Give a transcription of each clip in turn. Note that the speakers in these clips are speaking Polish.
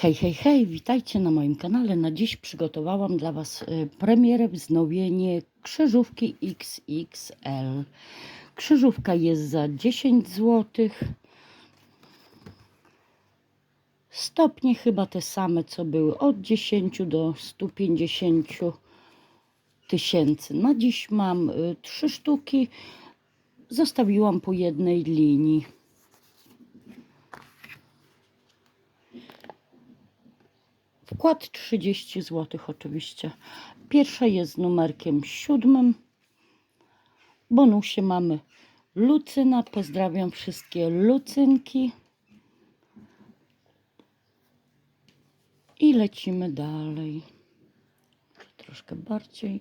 Hej, hej, hej, witajcie na moim kanale. Na dziś przygotowałam dla Was y, premierę, wznowienie krzyżówki XXL. Krzyżówka jest za 10 zł. Stopnie chyba te same, co były, od 10 do 150 tysięcy. Na dziś mam y, trzy sztuki. Zostawiłam po jednej linii. Wkład 30 zł oczywiście. Pierwsza jest numerkiem siódmym. W bonusie mamy Lucyna. Pozdrawiam wszystkie Lucynki. I lecimy dalej. Troszkę bardziej.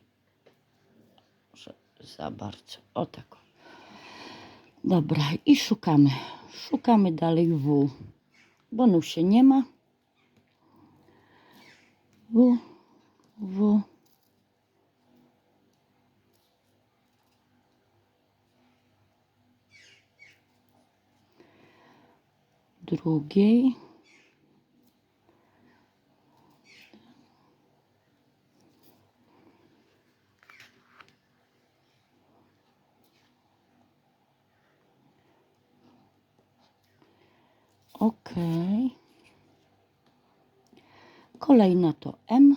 Może za bardzo. O tak. Dobra, i szukamy. Szukamy dalej. W bonusie nie ma. W, W. Drugiej. Okej. Kolejna to M.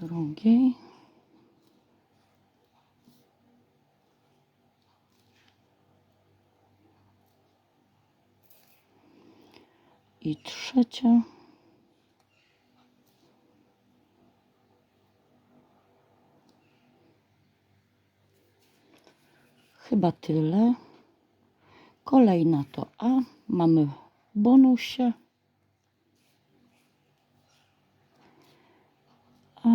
Drugiej. I trzecia. Chyba tyle. Kolejna to A. Mamy w bonusie. A.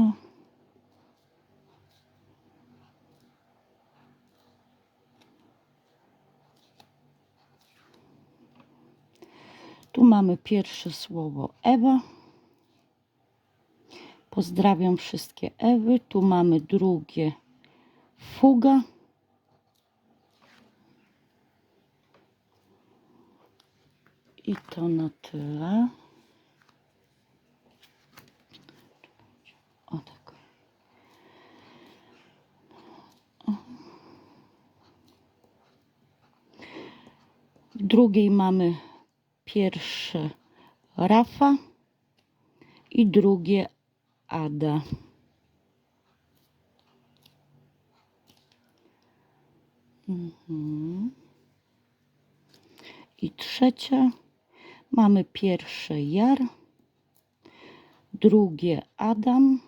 Tu mamy pierwsze słowo Ewa. Pozdrawiam wszystkie Ewy. Tu mamy drugie fuga. I to na tyle. O tak. W drugiej mamy pierwsze Rafa i drugie Ada. Mhm. I trzecia mamy pierwsze Jar, drugie Adam,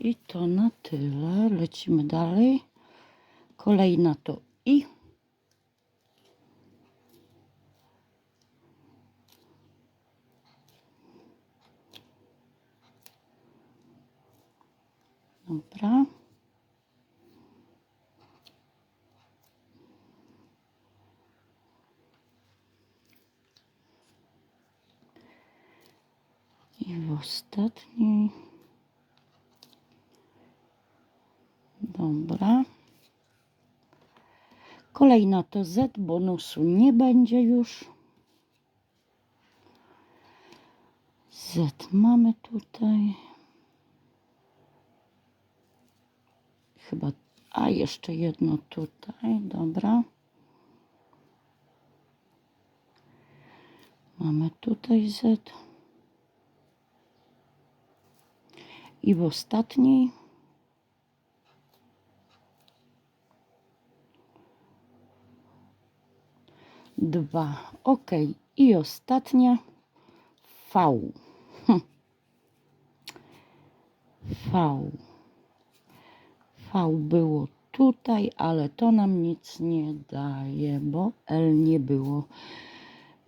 I to na tyle. Lecimy dalej. Kolejna to I. Dobra. I w ostatniej. Dobra. Kolejna to Z, bonusu nie będzie już. Z mamy tutaj. Chyba, a jeszcze jedno tutaj, dobra. Mamy tutaj Z. I w ostatniej dwa. Ok. I ostatnia V. V. Było tutaj, ale to nam nic nie daje, bo L nie było.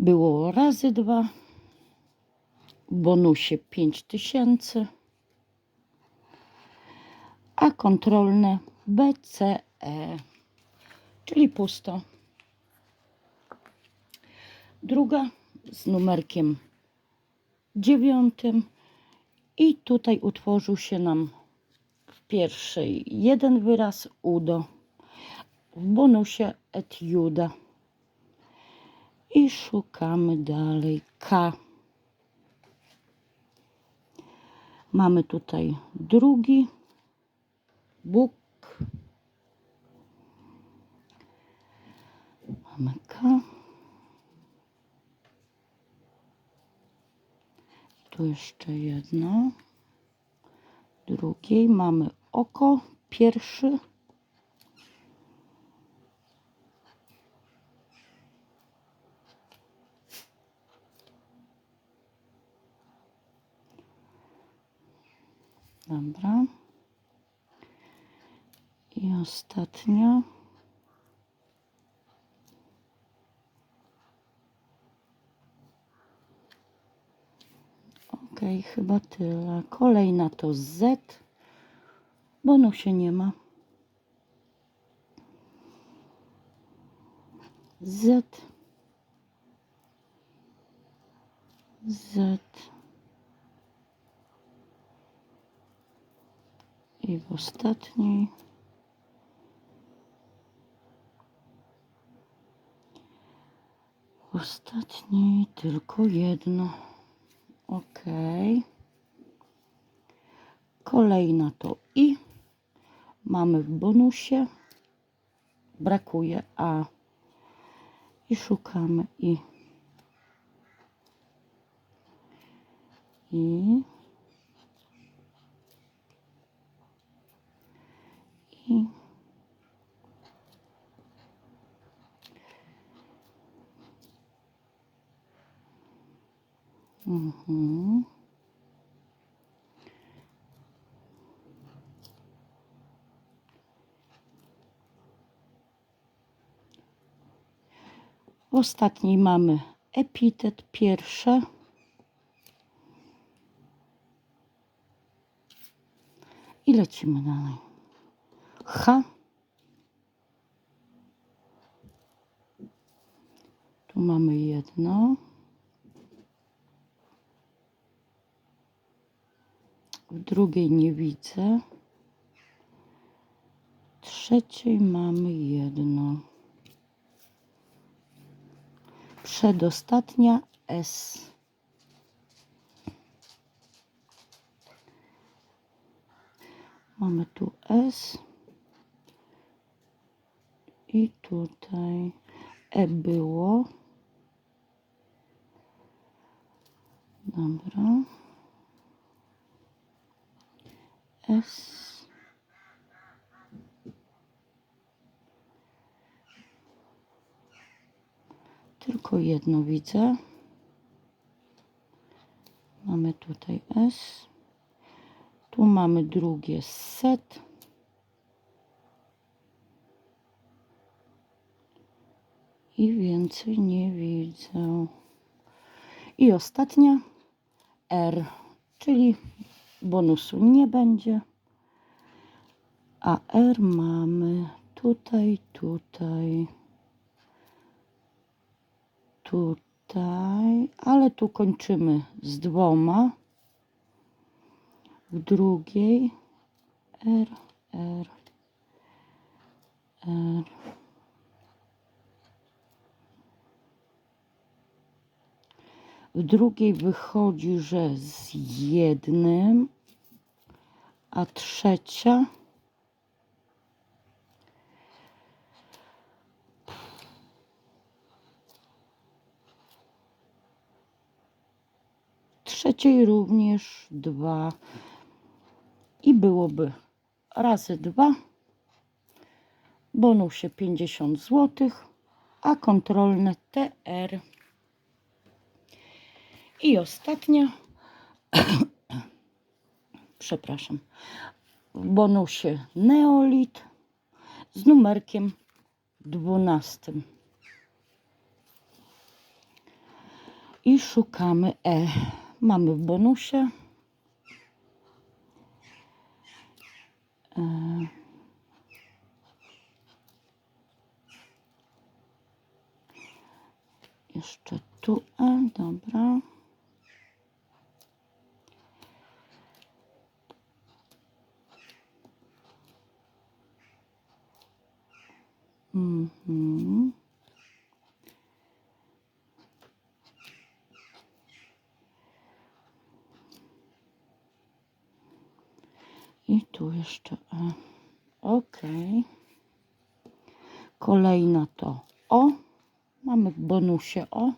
Było razy dwa. W bonusie 5000. a kontrolne BCE, czyli pusto. Druga z numerkiem dziewiątym i tutaj utworzył się nam pierwszej jeden wyraz udo, w bonusie etiuda i szukamy dalej K. Mamy tutaj drugi Bóg. Mamy K. Tu jeszcze jedno. Drugiej mamy oko. Pierwszy. Dobra. I ostatnia. Ok, chyba tyle. Kolejna to Z. Bonusie nie ma. Z. Z. I w ostatniej. W ostatniej tylko jedno. Ok. Kolejna to i. Mamy w bonusie. Brakuje a. I szukamy i. I. I. Mhm. Ostatniej mamy epitet pierwsze. I lecimy dalej. H. Tu mamy jedno. W drugiej nie widzę. W trzeciej mamy jedno. Przedostatnia S. Mamy tu S. I tutaj E było. Dobra. S. Tylko jedno widzę. Mamy tutaj S. Tu mamy drugie set. I więcej nie widzę. I ostatnia R, czyli bonusu nie będzie. A R mamy tutaj, tutaj, tutaj, ale tu kończymy z dwoma. W drugiej R, R, R. W drugiej wychodzi, że z jednym, a trzecia trzeciej również dwa. I byłoby razy dwa. Bonusie 50 zł, a kontrolne TR i ostatnia. Przepraszam. W bonusie neolit z numerkiem 12 i szukamy E mamy w bonusie. E, jeszcze tu, e, dobra. Mhm. Mm I tu jeszcze E. Ok. Kolejna to O. Mamy w bonusie O.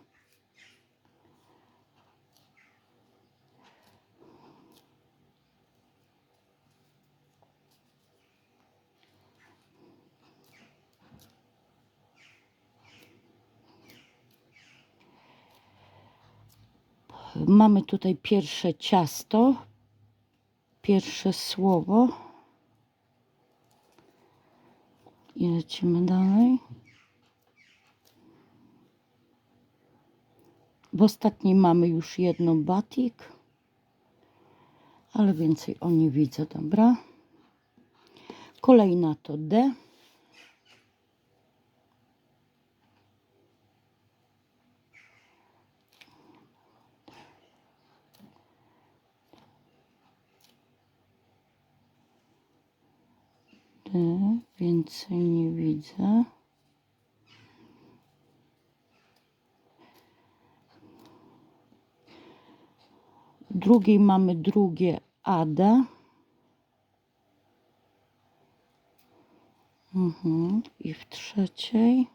Mamy tutaj pierwsze ciasto, pierwsze słowo. I lecimy dalej. W ostatniej mamy już jedno batik, ale więcej o nie widzę, dobra. Kolejna to D. więcej nie widzę. Drugiej mamy drugie AD. Mhm. I w trzeciej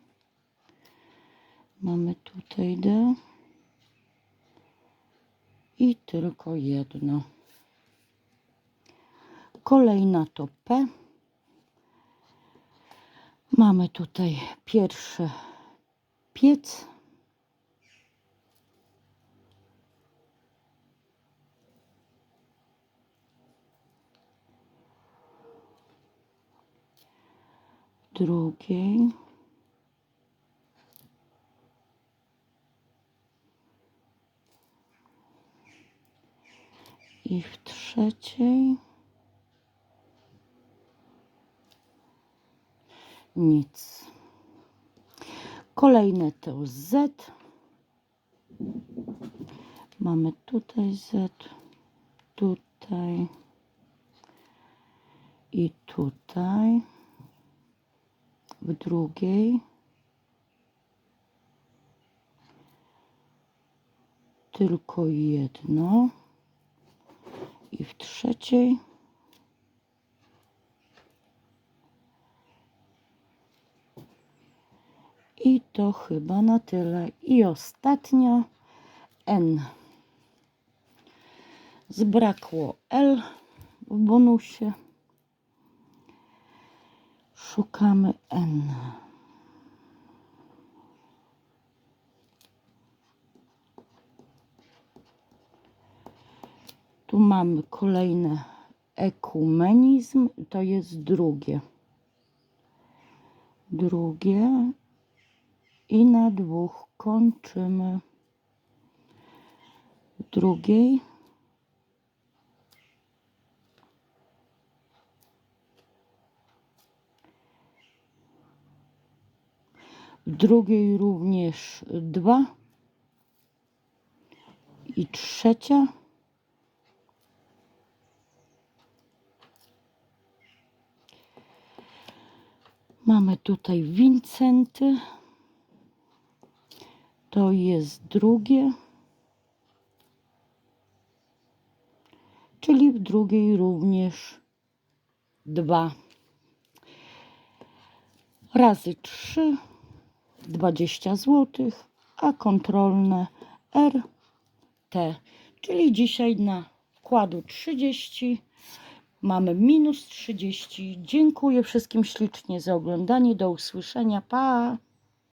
mamy tutaj D. I tylko jedno. Kolejna to P. Mamy tutaj pierwszy piec. Drugiej. I w trzeciej. Nic. Kolejne to Z. Mamy tutaj Z, tutaj i tutaj. W drugiej. Tylko jedno. I w trzeciej. I to chyba na tyle. I ostatnia N. Zbrakło L w bonusie. Szukamy N. Tu mamy kolejne ekumenizm. To jest drugie. Drugie i na dwóch kończymy. W drugiej. W drugiej również dwa. I trzecia. Mamy tutaj Wincenty to jest drugie, czyli w drugiej również dwa razy trzy, 20 zł, a kontrolne RT, czyli dzisiaj na wkładu 30 mamy minus 30. Dziękuję wszystkim ślicznie za oglądanie. Do usłyszenia. Pa!